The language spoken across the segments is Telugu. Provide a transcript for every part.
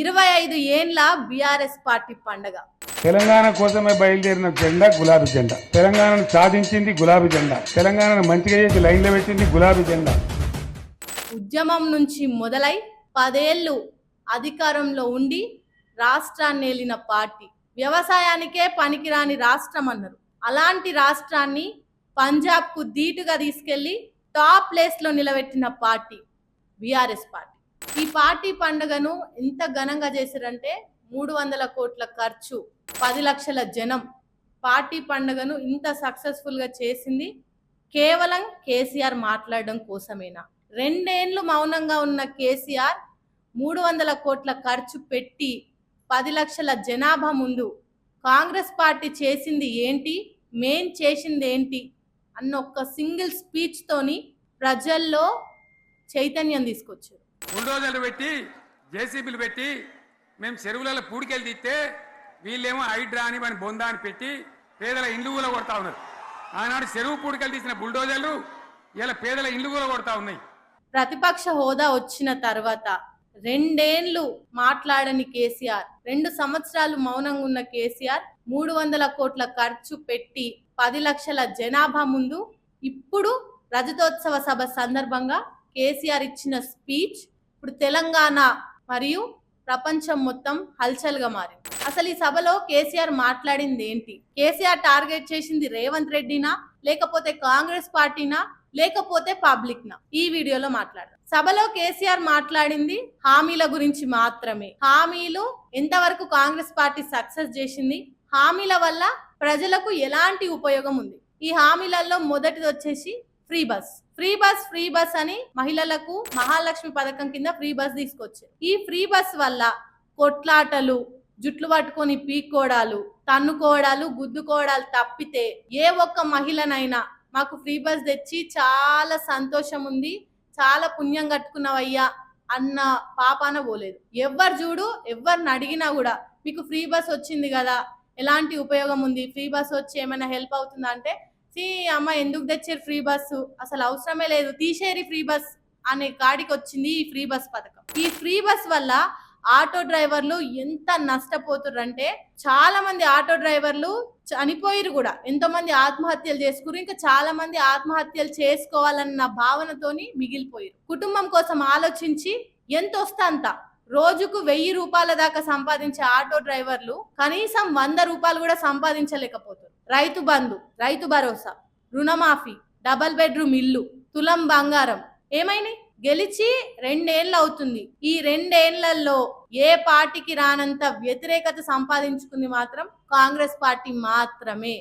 ఇరవై ఐదు ఏండ్ల బీఆర్ఎస్ పార్టీ పండగ. తెలంగాణ కోసమే బయలుదేరిన జెండా గులాబీ జెండా. తెలంగాణను సాధించింది గులాబీ జెండా. తెలంగాణను మంచిగా చేసి లైన్లో పెట్టింది గులాబీ జెండా. ఉద్యమం నుంచి మొదలై పదేళ్ళు అధికారంలో ఉండి రాష్ట్రాన్ని ఏలిన పార్టీ. వ్యవసాయానికే పనికిరాని రాష్ట్రం అన్నారు. అలాంటి రాష్ట్రాన్ని పంజాబ్కు ధీటుగా తీసుకెళ్ళి టాప్ ప్లేస్లో నిలబెట్టిన పార్టీ బీఆర్ఎస్ పార్టీ. ఈ పార్టీ పండుగను ఎంత ఘనంగా చేశారంటే మూడు వందల కోట్ల ఖర్చు పది లక్షల జనం. పార్టీ పండుగను ఇంత సక్సెస్ఫుల్గా చేసింది కేవలం కేసీఆర్ మాట్లాడడం కోసమేనా? రెండేండ్లు మౌనంగా ఉన్న కేసీఆర్ మూడు వందల కోట్ల ఖర్చు పెట్టి పది లక్షల జనాభా ముందు కాంగ్రెస్ పార్టీ చేసింది ఏంటి? మేం చేసింది ఏంటి? అన్న ఒక్క సింగిల్ స్పీచ్తోని ప్రజల్లో చైతన్యం తీసుకొచ్చారు. బుల్డోజర్లు పెట్టి జేసీబీలు పెట్టి మేము చెరువులలో పూడికెళ్ళి తీస్తే వీళ్ళేమో హైడ్రా అని మన బొందా అని పెట్టి పేదల ఇండ్లు కూడా కొడతా ఉన్నారు. ఆనాడు చెరువు పూడికెళ్ళి తీసిన బుల్డోజర్లు ఇలా పేదల ఇండ్లు కూడా కొడతా ఉన్నాయి. ప్రతిపక్ష హోదా వచ్చిన తర్వాత రెండేండ్లు మాట్లాడని కేసీఆర్ రెండు సంవత్సరాలు మౌనంగా ఉన్న కేసీఆర్ మూడు వందల కోట్ల ఖర్చు పెట్టి పది లక్షల జనాభా ముందు ఇప్పుడు రజతోత్సవ సభ సందర్భంగా కేసీఆర్ ఇచ్చిన స్పీచ్ ఇప్పుడు తెలంగాణ మరియు ప్రపంచం మొత్తం హల్చల్గా మారింది. అసలు ఈ సభలో కేసీఆర్ మాట్లాడింది ఏంటి? కేసీఆర్ టార్గెట్ చేసింది రేవంత్ రెడ్డినా లేకపోతే కాంగ్రెస్ పార్టీనా లేకపోతే పబ్లిక్ నా ఈ వీడియోలో మాట్లాడదాం. సభలో కేసీఆర్ మాట్లాడింది హామీల గురించి మాత్రమే. హామీలు ఎంతవరకు కాంగ్రెస్ పార్టీ సక్సెస్ చేసింది? హామీల వల్ల ప్రజలకు ఎలాంటి ఉపయోగం ఉంది? ఈ హామీలలో మొదటిది వచ్చేసి free bus. Free bus free bus అని మహిళలకు మహాలక్ష్మి పథకం కింద ఫ్రీ బస్ తీసుకొచ్చారు. ఈ ఫ్రీ బస్ వల్ల కొట్లాటలు జుట్లు పట్టుకొని పీక్కోడాలు తన్నుకోవడాలు గుద్దుకోవడాలు తప్పితే ఏ ఒక్క మహిళనైనా మాకు ఫ్రీ బస్ తెచ్చి చాలా సంతోషం ఉంది చాలా పుణ్యం కట్టుకున్నావయ్యా అన్న పాపాన పోలేదు. ఎవరు చూడు ఎవరిని అడిగినా కూడా మీకు ఫ్రీ బస్ వచ్చింది కదా ఎలాంటి ఉపయోగం ఉంది? ఫ్రీ బస్ వచ్చి ఏమైనా హెల్ప్ అవుతుందా అంటే సి అమ్మ ఎందుకు తెచ్చారు ఫ్రీ బస్సు అసలు అవసరమే లేదు. తీసేరి ఫ్రీ బస్ అనే కాడికి వచ్చింది ఈ ఫ్రీ బస్ పథకం. ఈ ఫ్రీ బస్ వల్ల ఆటో డ్రైవర్లు ఎంత నష్టపోతుర్రంటే చాలా మంది ఆటో డ్రైవర్లు చనిపోయిరు కూడా. ఎంతో మంది ఆత్మహత్యలు చేసుకురు ఇంకా చాలా మంది ఆత్మహత్యలు చేసుకోవాలన్న భావనతోని మిగిలిపోయారు కుటుంబం కోసం ఆలోచించి ఎంత వస్తంత అంత రోజుకు వెయ్యి రూపాయల దాకా సంపాదించే ఆటో డ్రైవర్లు కనీసం వంద రూపాయలు కూడా సంపాదించలేకపోతారు రైతు బంధు రైతు భరోసా రుణమాఫీ డబల్ బెడ్రూమ్ ఇల్లు తులం బంగారం. ఏమైనాయి గెలిచి రెండేళ్ళు అవుతుంది. ఈ రెండేళ్ళలో ఏ పార్టీకి రానంత వ్యతిరేకత సంపాదించుకుంది మాత్రం కాంగ్రెస్ పార్టీ మాత్రమే.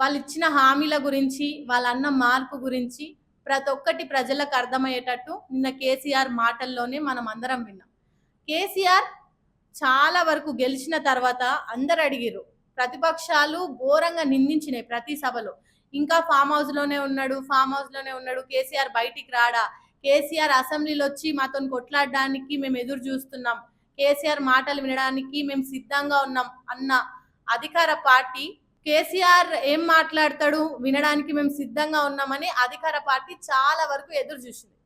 వాళ్ళు ఇచ్చిన హామీల గురించి వాళ్ళ అన్న మార్పు గురించి ప్రతి ఒక్కటి ప్రజలకు అర్థమయ్యేటట్టు నిన్న కేసీఆర్ మాటల్లోనే మనం అందరం విన్నాం. కేసీఆర్ చాలా వరకు గెలిచిన తర్వాత అందరు అడిగిరు ప్రతిపక్షాలు ఘోరంగా నిందించినాయి ప్రతి సభలో. ఇంకా ఫామ్ హౌస్లోనే ఉన్నాడు ఫామ్ హౌస్లోనే ఉన్నాడు కేసీఆర్ బయటికి రాడా? కేసీఆర్ అసెంబ్లీలో వచ్చి మాతో కొట్లాడడానికి మేము ఎదురు చూస్తున్నాం. కేసీఆర్ మాటలు వినడానికి మేము సిద్ధంగా ఉన్నాం అన్న అధికార పార్టీ కేసీఆర్ ఏం మాట్లాడతాడు వినడానికి మేము సిద్ధంగా ఉన్నామని అధికార పార్టీ చాలా వరకు ఎదురు చూసింది.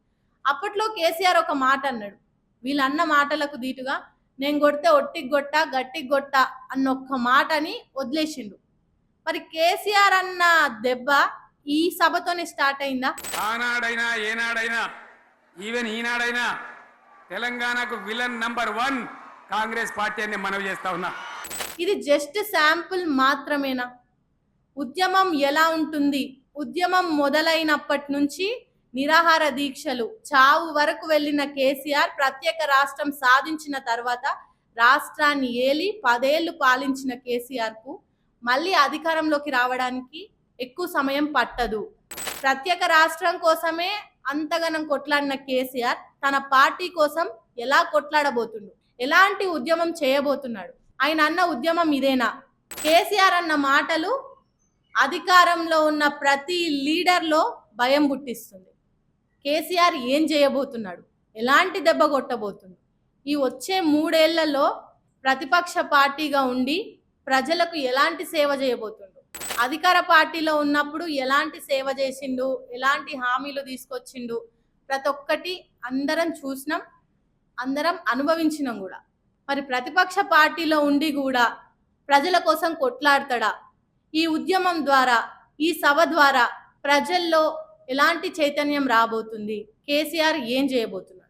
అప్పట్లో కేసీఆర్ ఒక మాట అన్నాడు. వీళ్ళన్న మాటలకు దీటుగా నేను కొడితే ఒట్టికి గొట్ట గట్టికి గొట్ట అన్న ఒక్క మాటని వదిలేసిండు. మరి కేసీఆర్ అన్న దెబ్బ ఈ సభతోనే స్టార్ట్ అయిందా? ఆనాడైనా ఏనాడైనా ఈవెన్ ఈనాడైనా తెలంగాణకు villain number one Congress party అని మనవి చేస్తా ఉన్నా. ఇది జస్ట్ శాంపుల్ మాత్రమేనా? ఉద్యమం ఎలా ఉంటుంది? ఉద్యమం మొదలైనప్పటి నుంచి నిరాహార దీక్షలు చావు వరకు వెళ్ళిన కేసీఆర్ ప్రత్యేక రాష్ట్రం సాధించిన తర్వాత రాష్ట్రాన్ని ఏలి పదేళ్ళు పాలించిన కేసీఆర్కు మళ్ళీ అధికారంలోకి రావడానికి ఎక్కువ సమయం పట్టదు. ప్రత్యేక రాష్ట్రం కోసమే అంతగనం కొట్లాడిన కేసీఆర్ తన పార్టీ కోసం ఎలా కొట్లాడబోతుండు? ఎలాంటి ఉద్యమం చేయబోతున్నాడు? ఆయన అన్న ఉద్యమం ఇదేనా? కేసీఆర్ అన్న మాటలు అధికారంలో ఉన్న ప్రతి లీడర్లో భయం పుట్టిస్తుంది. కేసీఆర్ ఏం చేయబోతున్నాడు? ఎలాంటి దెబ్బ కొట్టబోతుంది ఈ వచ్చే మూడేళ్ళలో ప్రతిపక్ష పార్టీగా ఉండి ప్రజలకు ఎలాంటి సేవ చేయబోతుండు? అధికార పార్టీలో ఉన్నప్పుడు ఎలాంటి సేవ చేసిండు? ఎలాంటి హామీలు తీసుకొచ్చిండు? ప్రతి ఒక్కటి అందరం చూసినాం అందరం అనుభవించినాం కూడా. మరి ప్రతిపక్ష పార్టీలో ఉండి కూడా ప్రజల కోసం కొట్లాడతాడా? ఈ ఉద్యమం ద్వారా ఈ సభ ద్వారా ప్రజల్లో ఎలాంటి చైతన్యం రాబోతుంది? కేసీఆర్ ఏం చేయబోతున్నారు?